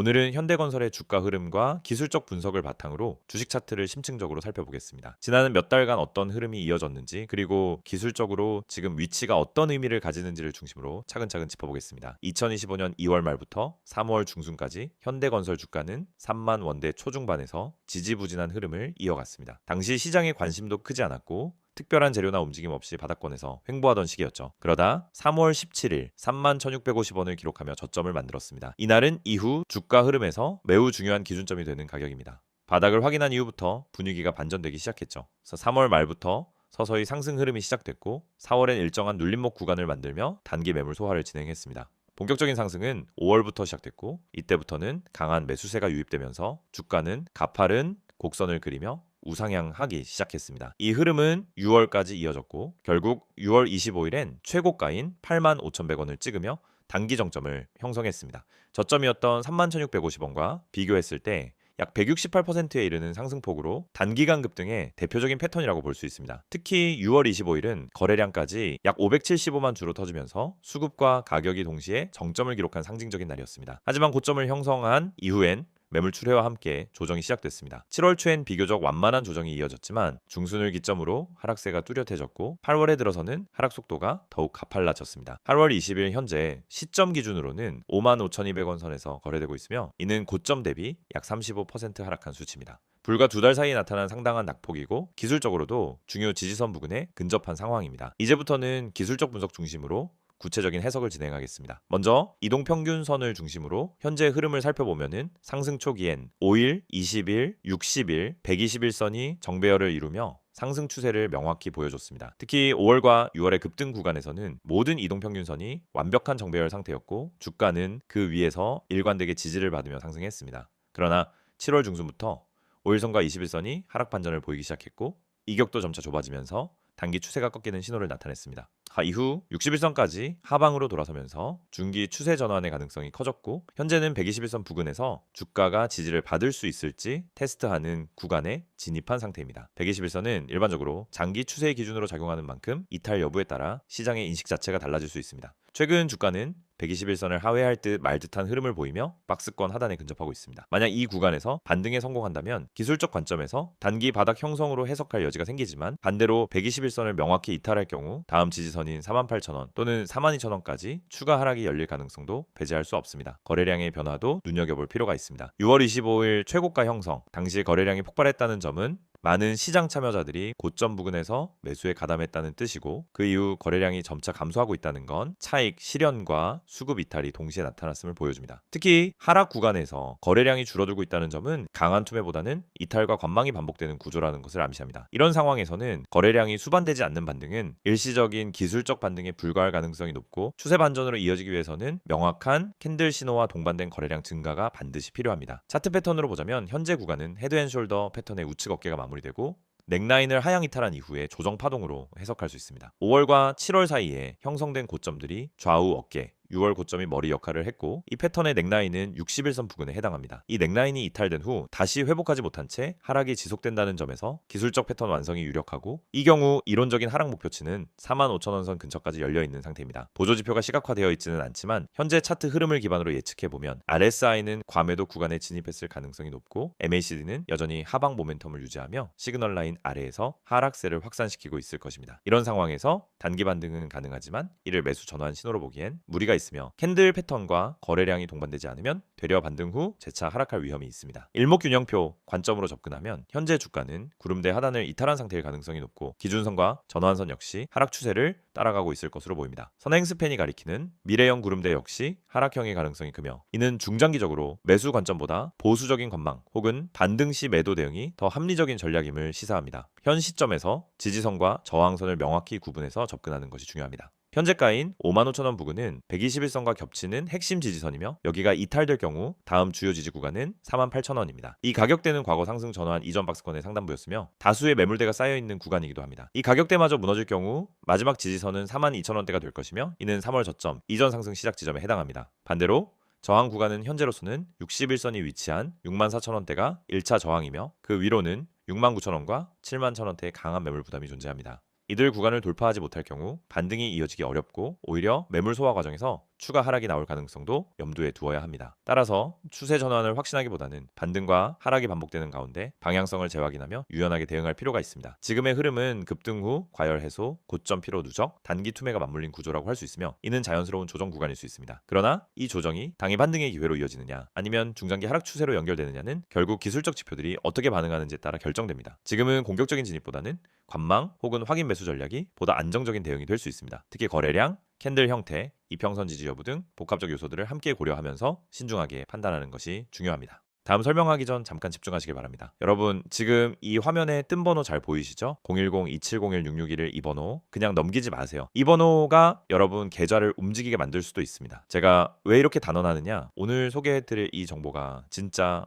오늘은 현대건설의 주가 흐름과 기술적 분석을 바탕으로 주식 차트를 심층적으로 살펴보겠습니다. 지난 몇 달간 어떤 흐름이 이어졌는지 그리고 기술적으로 지금 위치가 어떤 의미를 가지는지를 중심으로 차근차근 짚어보겠습니다. 2025년 2월 말부터 3월 중순까지 현대건설 주가는 3만 원대 초중반에서 지지부진한 흐름을 이어갔습니다. 당시 시장의 관심도 크지 않았고 특별한 재료나 움직임 없이 바닥권에서 횡보하던 시기였죠. 그러다 3월 17일 3만 1,650원을 기록하며 저점을 만들었습니다. 이날은 이후 주가 흐름에서 매우 중요한 기준점이 되는 가격입니다. 바닥을 확인한 이후부터 분위기가 반전되기 시작했죠. 그래서 3월 말부터 서서히 상승 흐름이 시작됐고 4월엔 일정한 눌림목 구간을 만들며 단기 매물 소화를 진행했습니다. 본격적인 상승은 5월부터 시작됐고 이때부터는 강한 매수세가 유입되면서 주가는 가파른 곡선을 그리며 우상향하기 시작했습니다. 이 흐름은 6월까지 이어졌고 결국 6월 25일엔 최고가인 8만 5,100원을 찍으며 단기 정점을 형성했습니다. 저점이었던 31,650원과 비교했을 때약 168%에 이르는 상승폭으로 단기간 급등의 대표적인 패턴이라고 볼 수 있습니다. 특히 6월 25일은 거래량까지 약 575만 주로 터지면서 수급과 가격이 동시에 정점을 기록한 상징적인 날이었습니다. 하지만 고점을 형성한 이후엔 매물 출회와 함께 조정이 시작됐습니다. 7월 초엔 비교적 완만한 조정이 이어졌지만 중순을 기점으로 하락세가 뚜렷해졌고 8월에 들어서는 하락 속도가 더욱 가팔라졌습니다. 8월 20일 현재 시점 기준으로는 55,200원 선에서 거래되고 있으며 이는 고점 대비 약 35% 하락한 수치입니다. 불과 두 달 사이에 나타난 상당한 낙폭이고 기술적으로도 중요 지지선 부근에 근접한 상황입니다. 이제부터는 기술적 분석 중심으로 구체적인 해석을 진행하겠습니다. 먼저 이동 평균선을 중심으로 현재 흐름을 살펴보면은 상승 초기엔 5일, 20일, 60일, 120일선이 정배열을 이루며 상승 추세를 명확히 보여줬습니다. 특히 5월과 6월의 급등 구간에서는 모든 이동평균선이 완벽한 정배열 상태였고 주가는 그 위에서 일관되게 지지를 받으며 상승했습니다. 그러나 7월 중순부터 5일선과 21선이 하락 반전을 보이기 시작했고 이격도 점차 좁아지면서 단기 추세가 꺾이는 신호를 나타냈습니다. 하, 이후 61선까지 하방으로 돌아서면서 중기 추세 전환의 가능성이 커졌고 현재는 121선 부근에서 주가가 지지를 받을 수 있을지 테스트하는 구간에 진입한 상태입니다. 121선은 일반적으로 장기 추세 기준으로 작용하는 만큼 이탈 여부에 따라 시장의 인식 자체가 달라질 수 있습니다. 최근 주가는 121선을 하회할 듯 말 듯한 흐름을 보이며 박스권 하단에 근접하고 있습니다. 만약 이 구간에서 반등에 성공한다면 기술적 관점에서 단기 바닥 형성으로 해석할 여지가 생기지만 반대로 121선을 명확히 이탈할 경우 다음 지지선인 48,000원 또는 42,000원까지 추가 하락이 열릴 가능성도 배제할 수 없습니다. 거래량의 변화도 눈여겨볼 필요가 있습니다. 6월 25일 최고가 형성, 당시 거래량이 폭발했다는 점은 많은 시장 참여자들이 고점 부근에서 매수에 가담했다는 뜻이고 그 이후 거래량이 점차 감소하고 있다는 건 차익 실현과 수급 이탈이 동시에 나타났음을 보여줍니다. 특히 하락 구간에서 거래량이 줄어들고 있다는 점은 강한 투매보다는 이탈과 관망이 반복되는 구조라는 것을 암시합니다. 이런 상황에서는 거래량이 수반되지 않는 반등은 일시적인 기술적 반등에 불과할 가능성이 높고 추세 반전으로 이어지기 위해서는 명확한 캔들 신호와 동반된 거래량 증가가 반드시 필요합니다. 차트 패턴으로 보자면 현재 구간은 헤드앤숄더 패턴의 우측 어깨가 마무리되고 넥라인을 하향 이탈한 이후에 조정 파동으로 해석할 수 있습니다. 5월과 7월 사이에 형성된 고점들이 좌우 어깨, 6월 고점이 머리 역할을 했고 이 패턴의 넥라인은 61선 부근에 해당합니다. 이 넥라인이 이탈된 후 다시 회복하지 못한 채 하락이 지속된다는 점에서 기술적 패턴 완성이 유력하고 이 경우 이론적인 하락 목표치는 45,000원 선 근처까지 열려 있는 상태입니다. 보조 지표가 시각화되어 있지는 않지만 현재 차트 흐름을 기반으로 예측해 보면 RSI는 과매도 구간에 진입했을 가능성이 높고 MACD는 여전히 하방 모멘텀을 유지하며 시그널 라인 아래에서 하락세를 확산시키고 있을 것입니다. 이런 상황에서 단기 반등은 가능하지만 이를 매수 전환 신호로 보기엔 무리가 있으며 캔들 패턴과 거래량이 동반되지 않으면 되려 반등 후 재차 하락할 위험이 있습니다. 일목균형표 관점으로 접근하면 현재 주가는 구름대 하단을 이탈한 상태일 가능성이 높고 기준선과 전환선 역시 하락 추세를 따라가고 있을 것으로 보입니다. 선행 스팬이 가리키는 미래형 구름대 역시 하락형의 가능성이 크며 이는 중장기적으로 매수 관점보다 보수적인 관망 혹은 반등 시 매도 대응이 더 합리적인 전략임을 시사합니다. 현 시점에서 지지선과 저항선을 명확히 구분해서 접근하는 것이 중요합니다. 현재가인 55,000원 부근은 121선과 겹치는 핵심 지지선이며 여기가 이탈될 경우 다음 주요 지지 구간은 48,000원입니다. 이 가격대는 과거 상승 전환 이전 박스권의 상단부였으며 다수의 매물대가 쌓여 있는 구간이기도 합니다. 이 가격대마저 무너질 경우 마지막 지지선은 42,000원대가 될 것이며 이는 3월 저점 이전 상승 시작 지점에 해당합니다. 반대로 저항 구간은 현재로서는 61선이 위치한 64,000원대가 1차 저항이며 그 위로는 69,000원과 71,000원대의 강한 매물 부담이 존재합니다. 이들 구간을 돌파하지 못할 경우 반등이 이어지기 어렵고 오히려 매물 소화 과정에서 추가 하락이 나올 가능성도 염두에 두어야 합니다. 따라서 추세 전환을 확신하기보다는 반등과 하락이 반복되는 가운데 방향성을 재확인하며 유연하게 대응할 필요가 있습니다. 지금의 흐름은 급등 후 과열 해소, 고점 피로 누적, 단기 투매가 맞물린 구조라고 할 수 있으며 이는 자연스러운 조정 구간일 수 있습니다. 그러나 이 조정이 당일 반등의 기회로 이어지느냐 아니면 중장기 하락 추세로 연결되느냐는 결국 기술적 지표들이 어떻게 반응하는지에 따라 결정됩니다. 지금은 공격적인 진입보다는 관망 혹은 확인 매수 전략이 보다 안정적인 대응이 될 수 있습니다. 특히 거래량, 캔들 형태, 이평선 지지 여부 등 복합적 요소들을 함께 고려하면서 신중하게 판단하는 것이 중요합니다. 다음 설명하기 전 잠깐 집중하시길 바랍니다. 여러분, 지금 이 화면에 뜬 번호 잘 보이시죠? 010-2701-661이 번호 그냥 넘기지 마세요. 이 번호가 여러분 계좌를 움직이게 만들 수도 있습니다. 제가 왜 이렇게 단언하느냐? 오늘 소개해드릴 이 정보가 진짜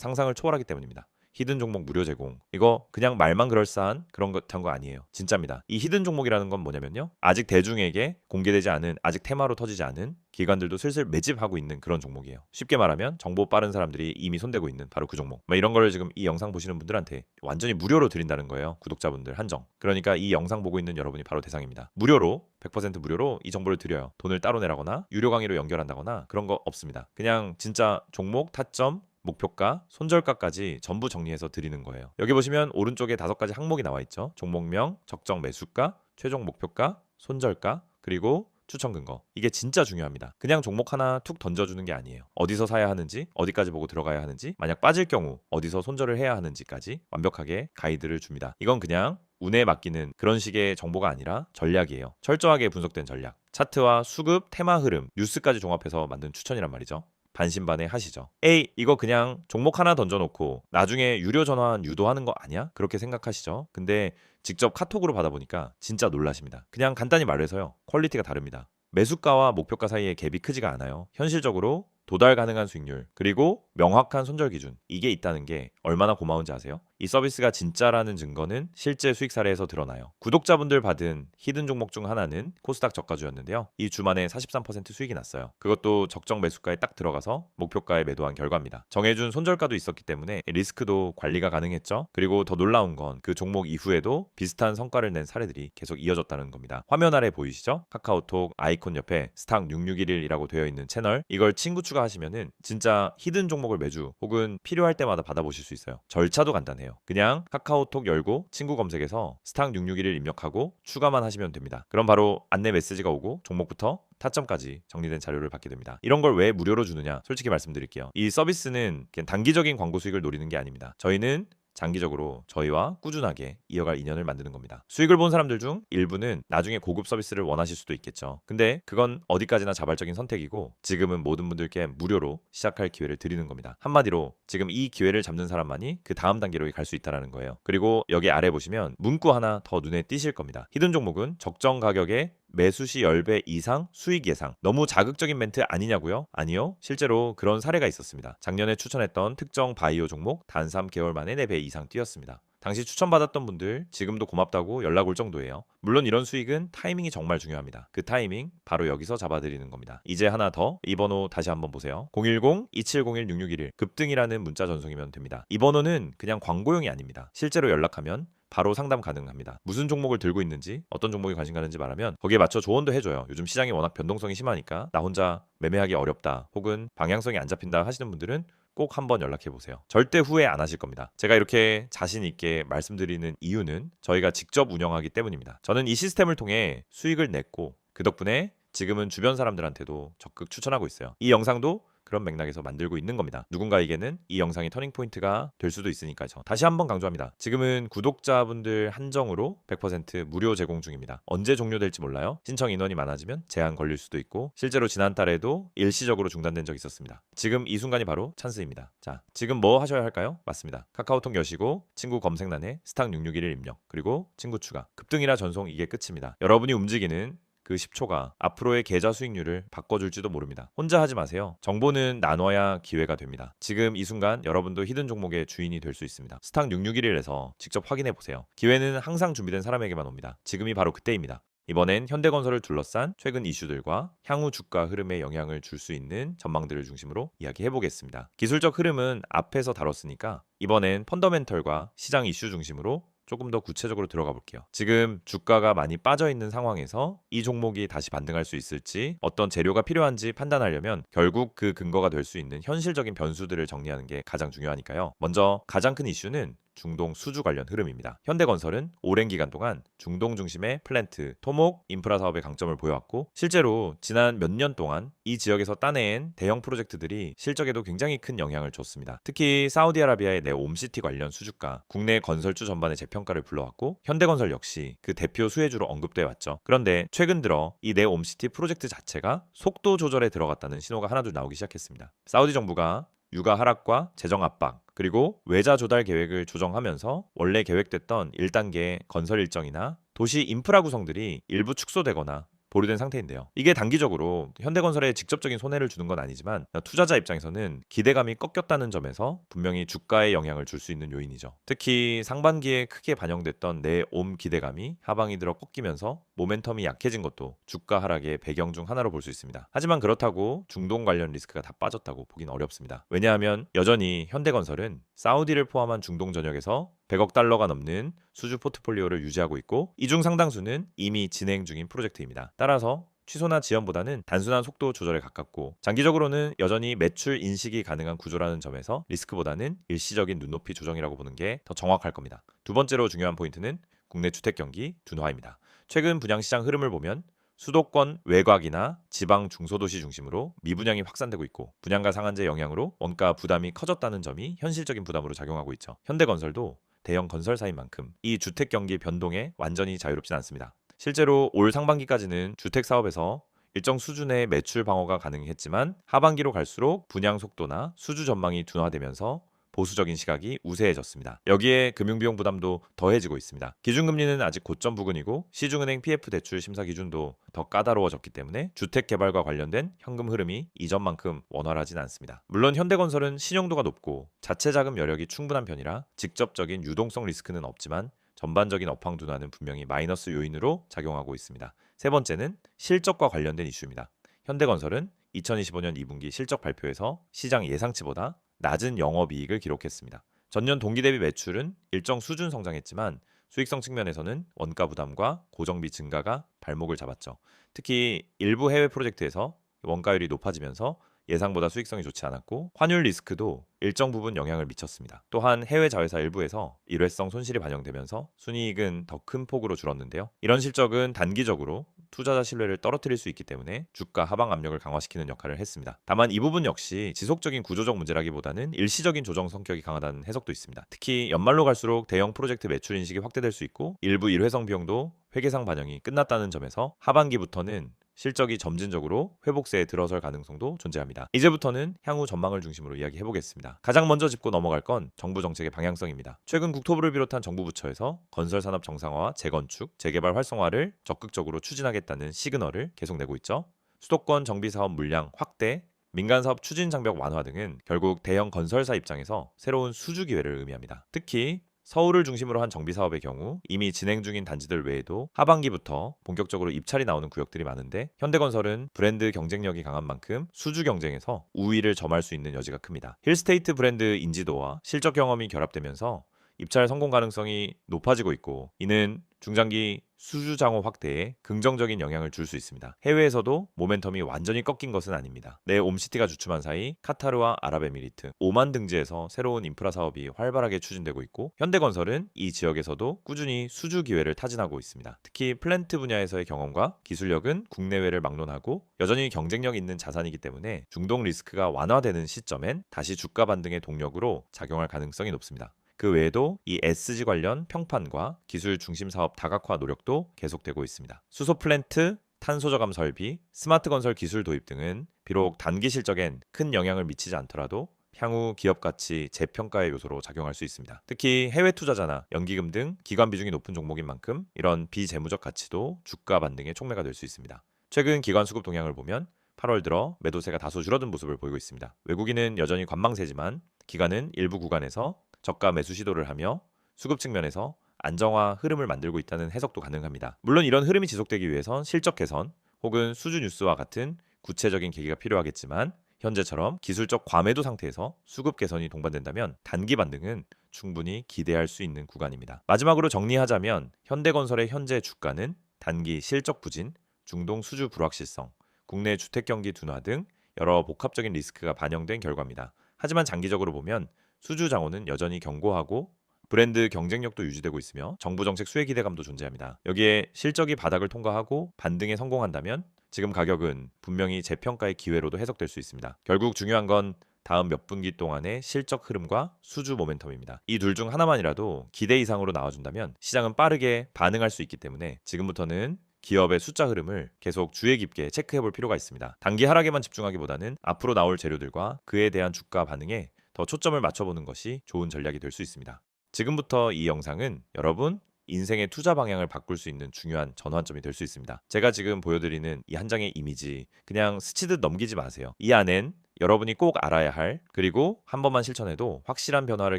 상상을 초월하기 때문입니다. 히든 종목 무료 제공. 이거 그냥 말만 그럴싸한 그런 것한 거 아니에요. 진짜입니다. 이 히든 종목이라는 건 뭐냐면요. 아직 대중에게 공개되지 않은 아직 테마로 터지지 않은 기관들도 슬슬 매집하고 있는 그런 종목이에요. 쉽게 말하면 정보 빠른 사람들이 이미 손대고 있는 바로 그 종목. 뭐 이런 걸 지금 이 영상 보시는 분들한테 완전히 무료로 드린다는 거예요. 구독자분들 한정. 그러니까 이 영상 보고 있는 여러분이 바로 대상입니다. 무료로 100% 무료로 이 정보를 드려요. 돈을 따로 내라거나 유료 강의로 연결한다거나 그런 거 없습니다. 그냥 진짜 종목 타점 목표가, 손절가까지 전부 정리해서 드리는 거예요. 여기 보시면 오른쪽에 다섯 가지 항목이 나와 있죠. 종목명, 적정 매수가, 최종 목표가, 손절가, 그리고 추천 근거. 이게 진짜 중요합니다. 그냥 종목 하나 툭 던져주는 게 아니에요. 어디서 사야 하는지, 어디까지 보고 들어가야 하는지, 만약 빠질 경우 어디서 손절을 해야 하는지까지 완벽하게 가이드를 줍니다. 이건 그냥 운에 맡기는 그런 식의 정보가 아니라 전략이에요. 철저하게 분석된 전략. 차트와 수급, 테마 흐름, 뉴스까지 종합해서 만든 추천이란 말이죠. 반신반의 하시죠. A 이거 그냥 종목 하나 던져놓고 나중에 유료 전환 유도하는 거 아니야? 그렇게 생각하시죠. 근데 직접 카톡으로 받아보니까 진짜 놀라십니다. 그냥 간단히 말해서요. 퀄리티가 다릅니다. 매수가와 목표가 사이에 갭이 크지가 않아요. 현실적으로 도달 가능한 수익률, 그리고 명확한 손절 기준, 이게 있다는 게 얼마나 고마운지 아세요? 이 서비스가 진짜라는 증거는 실제 수익 사례에서 드러나요. 구독자분들 받은 히든 종목 중 하나는 코스닥 저가주였는데요. 이 주만에 43% 수익이 났어요. 그것도 적정 매수가에 딱 들어가서 목표가에 매도한 결과입니다. 정해준 손절가도 있었기 때문에 리스크도 관리가 가능했죠. 그리고 더 놀라운 건 그 종목 이후에도 비슷한 성과를 낸 사례들이 계속 이어졌다는 겁니다. 화면 아래 보이시죠? 카카오톡 아이콘 옆에 스탁 6611이라고 되어 있는 채널 이걸 친구 추가하시면은 진짜 히든 종목을 매주 혹은 필요할 때마다 받아보실 수 있어요. 절차도 간단해요. 돼요. 그냥 카카오톡 열고 친구 검색에서 스탁 661을 입력하고 추가만 하시면 됩니다. 그럼 바로 안내 메시지가 오고 종목부터 타점까지 정리된 자료를 받게 됩니다. 이런 걸 왜 무료로 주느냐? 솔직히 말씀드릴게요. 이 서비스는 단기적인 광고 수익을 노리는 게 아닙니다. 저희는 장기적으로 저희와 꾸준하게 이어갈 인연을 만드는 겁니다. 수익을 본 사람들 중 일부는 나중에 고급 서비스를 원하실 수도 있겠죠. 근데 그건 어디까지나 자발적인 선택이고 지금은 모든 분들께 무료로 시작할 기회를 드리는 겁니다. 한마디로 지금 이 기회를 잡는 사람만이 그 다음 단계로 갈 수 있다는 거예요. 그리고 여기 아래 보시면 문구 하나 더 눈에 띄실 겁니다. 히든 종목은 적정 가격에 매수 시 10배 이상 수익 예상. 너무 자극적인 멘트 아니냐고요? 아니요. 실제로 그런 사례가 있었습니다. 작년에 추천했던 특정 바이오 종목 단 3개월 만에 4배 이상 뛰었습니다. 당시 추천받았던 분들 지금도 고맙다고 연락 올 정도예요. 물론 이런 수익은 타이밍이 정말 중요합니다. 그 타이밍 바로 여기서 잡아드리는 겁니다. 이제 하나 더 이 번 호 다시 한번 보세요. 010-2701-6611 급등이라는 문자 전송이면 됩니다. 이 번 호는 그냥 광고용이 아닙니다. 실제로 연락하면 바로 상담 가능합니다. 무슨 종목을 들고 있는지 어떤 종목에 관심 가는지 말하면 거기에 맞춰 조언도 해줘요. 요즘 시장이 워낙 변동성이 심하니까 나 혼자 매매하기 어렵다 혹은 방향성이 안 잡힌다 하시는 분들은 꼭 한번 연락해 보세요. 절대 후회 안 하실 겁니다. 제가 이렇게 자신 있게 말씀드리는 이유는 저희가 직접 운영하기 때문입니다. 저는 이 시스템을 통해 수익을 냈고 그 덕분에 지금은 주변 사람들한테도 적극 추천하고 있어요. 이 영상도 그런 맥락에서 만들고 있는 겁니다. 누군가에게는 이 영상이 터닝 포인트가 될 수도 있으니까요. 다시 한번 강조합니다. 지금은 구독자분들 한정으로 100% 무료 제공 중입니다. 언제 종료될지 몰라요. 신청 인원이 많아지면 제한 걸릴 수도 있고 실제로 지난달에도 일시적으로 중단된 적이 있었습니다. 지금 이 순간이 바로 찬스입니다. 자, 지금 뭐 하셔야 할까요? 맞습니다. 카카오톡 여시고 친구 검색란에 스탁 661을 입력 그리고 친구 추가 급등이라 전송 이게 끝입니다. 여러분이 움직이는 그 10초가 앞으로의 계좌 수익률을 바꿔줄지도 모릅니다. 혼자 하지 마세요. 정보는 나눠야 기회가 됩니다. 지금 이 순간 여러분도 히든 종목의 주인이 될 수 있습니다. 스탁 661에서 직접 확인해 보세요. 기회는 항상 준비된 사람에게만 옵니다. 지금이 바로 그때입니다. 이번엔 현대건설을 둘러싼 최근 이슈들과 향후 주가 흐름에 영향을 줄 수 있는 전망들을 중심으로 이야기해 보겠습니다. 기술적 흐름은 앞에서 다뤘으니까 이번엔 펀더멘털과 시장 이슈 중심으로 조금 더 구체적으로 들어가 볼게요. 지금 주가가 많이 빠져 있는 상황에서 이 종목이 다시 반등할 수 있을지 어떤 재료가 필요한지 판단하려면 결국 그 근거가 될 수 있는 현실적인 변수들을 정리하는 게 가장 중요하니까요. 먼저 가장 큰 이슈는 중동 수주 관련 흐름입니다. 현대건설은 오랜 기간 동안 중동 중심의 플랜트, 토목, 인프라 사업의 강점을 보여왔고 실제로 지난 몇 년 동안 이 지역에서 따낸 대형 프로젝트들이 실적에도 굉장히 큰 영향을 줬습니다. 특히 사우디아라비아의 네옴시티 관련 수주가, 국내 건설주 전반의 재평가를 불러왔고 현대건설 역시 그 대표 수혜주로 언급돼 왔죠. 그런데 최근 들어 이 네옴시티 프로젝트 자체가 속도 조절에 들어갔다는 신호가 하나둘 나오기 시작했습니다. 사우디 정부가 육아 하락과 재정 압박 그리고 외자 조달 계획을 조정하면서 원래 계획됐던 1단계 건설 일정이나 도시 인프라 구성들이 일부 축소되거나 보류된 상태인데요. 이게 단기적으로 현대건설에 직접적인 손해를 주는 건 아니지만 투자자 입장에서는 기대감이 꺾였다는 점에서 분명히 주가에 영향을 줄 수 있는 요인이죠. 특히 상반기에 크게 반영됐던 내옴 기대감이 하방이 들어 꺾이면서 모멘텀이 약해진 것도 주가 하락의 배경 중 하나로 볼 수 있습니다. 하지만 그렇다고 중동 관련 리스크가 다 빠졌다고 보긴 어렵습니다. 왜냐하면 여전히 현대건설은 사우디를 포함한 중동 전역에서 100억 달러가 넘는 수주 포트폴리오를 유지하고 있고 이 중 상당수는 이미 진행 중인 프로젝트입니다. 따라서 취소나 지연보다는 단순한 속도 조절에 가깝고 장기적으로는 여전히 매출 인식이 가능한 구조라는 점에서 리스크보다는 일시적인 눈높이 조정이라고 보는 게 더 정확할 겁니다. 두 번째로 중요한 포인트는 국내 주택 경기 둔화입니다. 최근 분양시장 흐름을 보면 수도권 외곽이나 지방 중소도시 중심으로 미분양이 확산되고 있고 분양가 상한제 영향으로 원가 부담이 커졌다는 점이 현실적인 부담으로 작용하고 있죠. 현대건설도 대형 건설사인 만큼 이 주택 경기 변동에 완전히 자유롭진 않습니다. 실제로 올 상반기까지는 주택 사업에서 일정 수준의 매출 방어가 가능했지만 하반기로 갈수록 분양 속도나 수주 전망이 둔화되면서 보수적인 시각이 우세해졌습니다. 여기에 금융비용 부담도 더해지고 있습니다. 기준금리는 아직 고점 부근이고 시중은행 PF 대출 심사 기준도 더 까다로워졌기 때문에 주택 개발과 관련된 현금 흐름이 이전만큼 원활하진 않습니다. 물론 현대건설은 신용도가 높고 자체 자금 여력이 충분한 편이라 직접적인 유동성 리스크는 없지만 전반적인 업황 둔화는 분명히 마이너스 요인으로 작용하고 있습니다. 세 번째는 실적과 관련된 이슈입니다. 현대건설은 2025년 2분기 실적 발표에서 시장 예상치보다 낮은 영업이익을 기록했습니다. 전년 동기 대비 매출은 일정 수준 성장했지만 수익성 측면에서는 원가 부담과 고정비 증가가 발목을 잡았죠. 특히 일부 해외 프로젝트에서 원가율이 높아지면서 예상보다 수익성이 좋지 않았고 환율 리스크도 일정 부분 영향을 미쳤습니다. 또한 해외 자회사 일부에서 일회성 손실이 반영되면서 순이익은 더 큰 폭으로 줄었는데요. 이런 실적은 단기적으로 투자자 신뢰를 떨어뜨릴 수 있기 때문에 주가 하방 압력을 강화시키는 역할을 했습니다. 다만 이 부분 역시 지속적인 구조적 문제라기보다는 일시적인 조정 성격이 강하다는 해석도 있습니다. 특히 연말로 갈수록 대형 프로젝트 매출 인식이 확대될 수 있고 일부 일회성 비용도 회계상 반영이 끝났다는 점에서 하반기부터는 실적이 점진적으로 회복세에 들어설 가능성도 존재합니다. 이제부터는 향후 전망을 중심으로 이야기해 보겠습니다. 가장 먼저 짚고 넘어갈 건 정부 정책의 방향성입니다. 최근 국토부를 비롯한 정부 부처에서 건설 산업 정상화와 재건축, 재개발 활성화를 적극적으로 추진하겠다는 시그널을 계속 내고 있죠. 수도권 정비 사업 물량 확대, 민간 사업 추진 장벽 완화 등은 결국 대형 건설사 입장에서 새로운 수주 기회를 의미합니다. 특히 서울을 중심으로 한 정비 사업의 경우 이미 진행 중인 단지들 외에도 하반기부터 본격적으로 입찰이 나오는 구역들이 많은데 현대건설은 브랜드 경쟁력이 강한 만큼 수주 경쟁에서 우위를 점할 수 있는 여지가 큽니다. 힐스테이트 브랜드 인지도와 실적 경험이 결합되면서 입찰 성공 가능성이 높아지고 있고 이는 중장기 수주 장호 확대에 긍정적인 영향을 줄 수 있습니다. 해외에서도 모멘텀이 완전히 꺾인 것은 아닙니다. 내 옴시티가 주춤한 사이 카타르와 아랍에미리트, 오만 등지에서 새로운 인프라 사업이 활발하게 추진되고 있고 현대건설은 이 지역에서도 꾸준히 수주 기회를 타진하고 있습니다. 특히 플랜트 분야에서의 경험과 기술력은 국내외를 막론하고 여전히 경쟁력 있는 자산이기 때문에 중동 리스크가 완화되는 시점엔 다시 주가 반등의 동력으로 작용할 가능성이 높습니다. 그 외에도 이 SG 관련 평판과 기술 중심 사업 다각화 노력도 계속되고 있습니다. 수소 플랜트, 탄소 저감 설비, 스마트 건설 기술 도입 등은 비록 단기 실적엔 큰 영향을 미치지 않더라도 향후 기업 가치 재평가의 요소로 작용할 수 있습니다. 특히 해외 투자자나 연기금 등 기관 비중이 높은 종목인 만큼 이런 비재무적 가치도 주가 반등의 촉매가 될 수 있습니다. 최근 기관 수급 동향을 보면 8월 들어 매도세가 다소 줄어든 모습을 보이고 있습니다. 외국인은 여전히 관망세지만 기관은 일부 구간에서 저가 매수 시도를 하며 수급 측면에서 안정화 흐름을 만들고 있다는 해석도 가능합니다. 물론 이런 흐름이 지속되기 위해선 실적 개선 혹은 수주 뉴스와 같은 구체적인 계기가 필요하겠지만 현재처럼 기술적 과매도 상태에서 수급 개선이 동반된다면 단기 반등은 충분히 기대할 수 있는 구간입니다. 마지막으로 정리하자면 현대건설의 현재 주가는 단기 실적 부진, 중동 수주 불확실성, 국내 주택 경기 둔화 등 여러 복합적인 리스크가 반영된 결과입니다. 하지만 장기적으로 보면 수주 장호는 여전히 견고하고 브랜드 경쟁력도 유지되고 있으며 정부 정책 수혜 기대감도 존재합니다. 여기에 실적이 바닥을 통과하고 반등에 성공한다면 지금 가격은 분명히 재평가의 기회로도 해석될 수 있습니다. 결국 중요한 건 다음 몇 분기 동안의 실적 흐름과 수주 모멘텀입니다. 이 둘 중 하나만이라도 기대 이상으로 나와준다면 시장은 빠르게 반응할 수 있기 때문에 지금부터는 기업의 숫자 흐름을 계속 주의 깊게 체크해 볼 필요가 있습니다. 단기 하락에만 집중하기보다는 앞으로 나올 재료들과 그에 대한 주가 반응에 더 초점을 맞춰보는 것이 좋은 전략이 될 수 있습니다. 지금부터 이 영상은 여러분 인생의 투자 방향을 바꿀 수 있는 중요한 전환점이 될 수 있습니다. 제가 지금 보여드리는 이 한 장의 이미지 그냥 스치듯 넘기지 마세요. 이 안엔 여러분이 꼭 알아야 할 그리고 한 번만 실천해도 확실한 변화를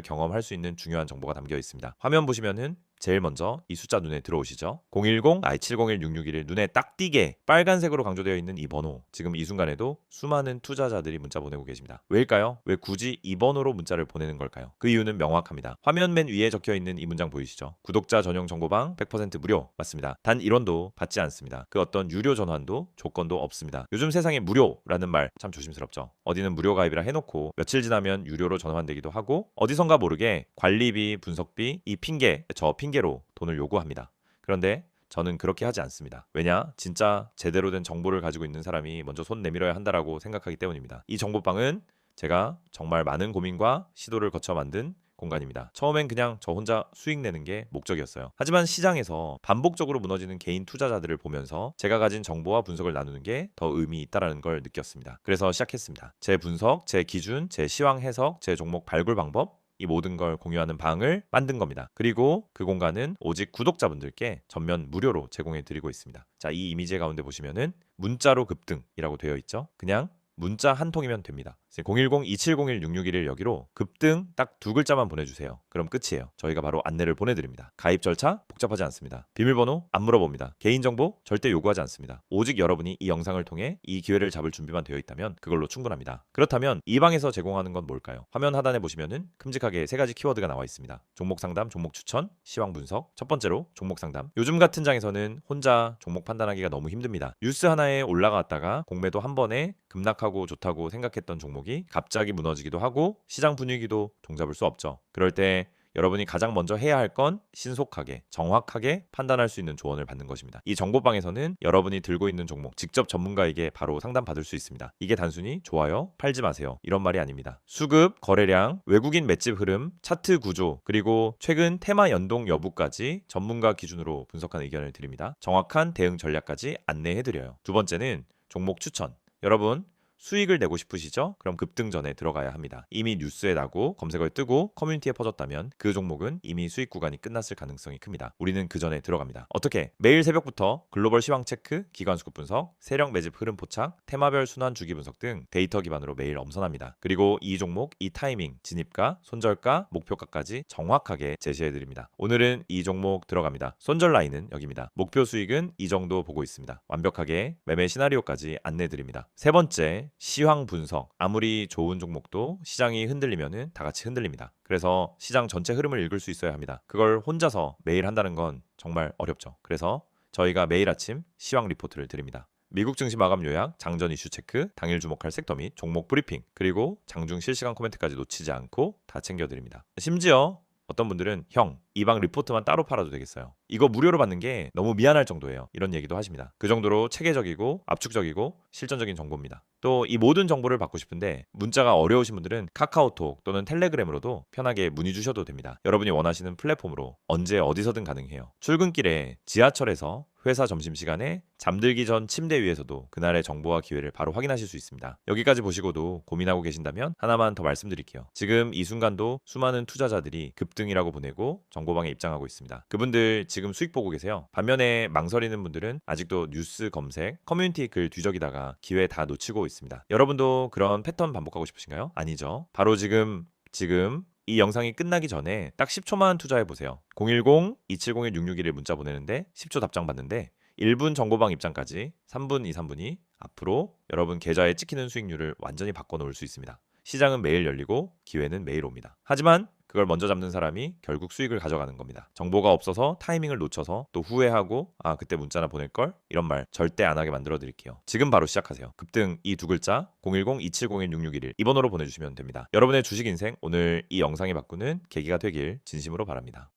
경험할 수 있는 중요한 정보가 담겨 있습니다. 화면 보시면은 제일 먼저 이 숫자 눈에 들어오시죠? 010 I701-661을 눈에 딱 띄게 빨간색으로 강조되어 있는 이 번호 지금 이 순간에도 수많은 투자자들이 문자 보내고 계십니다. 왜일까요? 왜 굳이 이 번호로 문자를 보내는 걸까요? 그 이유는 명확합니다. 화면 맨 위에 적혀 있는 이 문장 보이시죠? 구독자 전용 정보방 100% 무료 맞습니다. 단 1원도 받지 않습니다. 그 어떤 유료 전환도 조건도 없습니다. 요즘 세상에 무료라는 말 참 조심스럽죠. 어디는 무료 가입이라 해놓고 며칠 지나면 유료로 전환되기도 하고 어디선가 모르게 관리비, 분석비, 이 핑계, 저 핑계 로 돈을 요구합니다. 그런데 저는 그렇게 하지 않습니다. 왜냐? 진짜 제대로 된 정보를 가지고 있는 사람이 먼저 손 내밀어야 한다라고 생각하기 때문입니다. 이 정보방은 제가 정말 많은 고민과 시도를 거쳐 만든 공간입니다. 처음엔 그냥 저 혼자 수익 내는 게 목적이었어요. 하지만 시장에서 반복적으로 무너지는 개인 투자자들을 보면서 제가 가진 정보와 분석을 나누는 게 더 의미 있다라는 걸 느꼈습니다. 그래서 시작했습니다. 제 분석, 제 기준, 제 시황 해석, 제 종목 발굴 방법 이 모든 걸 공유하는 방을 만든 겁니다. 그리고 그 공간은 오직 구독자분들께 전면 무료로 제공해 드리고 있습니다. 자, 이 이미지 가운데 보시면은 문자로 급등이라고 되어 있죠. 그냥 문자 한 통이면 됩니다. 010-2701-6611 여기로 급등 딱 두 글자만 보내주세요. 그럼 끝이에요. 저희가 바로 안내를 보내드립니다. 가입 절차 복잡하지 않습니다. 비밀번호 안 물어봅니다. 개인정보 절대 요구하지 않습니다. 오직 여러분이 이 영상을 통해 이 기회를 잡을 준비만 되어 있다면 그걸로 충분합니다. 그렇다면 이 방에서 제공하는 건 뭘까요? 화면 하단에 보시면은 큼직하게 세 가지 키워드가 나와 있습니다. 종목 상담, 종목 추천, 시황 분석. 첫 번째로 종목 상담. 요즘 같은 장에서는 혼자 종목 판단하기가 너무 힘듭니다. 뉴스 하나에 올라갔다가 공매도 한 번에 급락하고 좋다고 생각했던 종목이 갑자기 무너지기도 하고 시장 분위기도 종잡을 수 없죠. 그럴 때 여러분이 가장 먼저 해야 할 건 신속하게, 정확하게 판단할 수 있는 조언을 받는 것입니다. 이 정보방에서는 여러분이 들고 있는 종목 직접 전문가에게 바로 상담받을 수 있습니다. 이게 단순히 좋아요, 팔지 마세요. 이런 말이 아닙니다. 수급, 거래량, 외국인 맷집 흐름, 차트 구조, 그리고 최근 테마 연동 여부까지 전문가 기준으로 분석한 의견을 드립니다. 정확한 대응 전략까지 안내해 드려요. 두 번째는 종목 추천. 여러분 수익을 내고 싶으시죠? 그럼 급등 전에 들어가야 합니다. 이미 뉴스에 나고 검색어에 뜨고 커뮤니티에 퍼졌다면 그 종목은 이미 수익 구간이 끝났을 가능성이 큽니다. 우리는 그 전에 들어갑니다. 어떻게? 매일 새벽부터 글로벌 시황 체크, 기관 수급 분석, 세력 매집 흐름 포착, 테마별 순환 주기 분석 등 데이터 기반으로 매일 엄선합니다. 그리고 이 종목, 이 타이밍, 진입가, 손절가, 목표가까지 정확하게 제시해 드립니다. 오늘은 이 종목 들어갑니다. 손절 라인은 여기입니다. 목표 수익은 이 정도 보고 있습니다. 완벽하게 매매 시나리오까지 안내 드립니다. 세 번째, 시황 분석. 아무리 좋은 종목도 시장이 흔들리면은 다 같이 흔들립니다. 그래서 시장 전체 흐름을 읽을 수 있어야 합니다. 그걸 혼자서 매일 한다는 건 정말 어렵죠. 그래서 저희가 매일 아침 시황 리포트를 드립니다. 미국 증시 마감 요약, 장전 이슈 체크, 당일 주목할 섹터 및 종목 브리핑, 그리고 장중 실시간 코멘트까지 놓치지 않고 다 챙겨드립니다. 심지어 어떤 분들은 형, 이방 리포트만 따로 팔아도 되겠어요. 이거 무료로 받는 게 너무 미안할 정도예요. 이런 얘기도 하십니다. 그 정도로 체계적이고 압축적이고 실전적인 정보입니다. 또 이 모든 정보를 받고 싶은데 문자가 어려우신 분들은 카카오톡 또는 텔레그램으로도 편하게 문의 주셔도 됩니다. 여러분이 원하시는 플랫폼으로 언제 어디서든 가능해요. 출근길에 지하철에서 회사 점심시간에 잠들기 전 침대 위에서도 그날의 정보와 기회를 바로 확인하실 수 있습니다. 여기까지 보시고도 고민하고 계신다면 하나만 더 말씀드릴게요. 지금 이 순간도 수많은 투자자들이 급등이라고 보내고 정보 방에 입장하고 있습니다. 그분들 지금 수익 보고 계세요. 반면에 망설이는 분들은 아직도 뉴스 검색, 커뮤니티 글 뒤적이다가 기회 다 놓치고 있습니다. 여러분도 그런 패턴 반복하고 싶으신가요? 아니죠. 바로 지금 지금 이 영상이 끝나기 전에 딱 10초만 투자해 보세요. 010-2701-661에 문자 보내는데 10초 답장 받는데 1분 정보방 입장까지 3분 2, 3분이 앞으로 여러분 계좌에 찍히는 수익률을 완전히 바꿔놓을 수 있습니다. 시장은 매일 열리고 기회는 매일 옵니다. 하지만 그걸 먼저 잡는 사람이 결국 수익을 가져가는 겁니다. 정보가 없어서 타이밍을 놓쳐서 또 후회하고 아 그때 문자나 보낼 걸 이런 말 절대 안 하게 만들어 드릴게요. 지금 바로 시작하세요. 급등 이 두 글자 010-2701-6611 이 번호로 보내주시면 됩니다. 여러분의 주식 인생 오늘 이 영상이 바꾸는 계기가 되길 진심으로 바랍니다.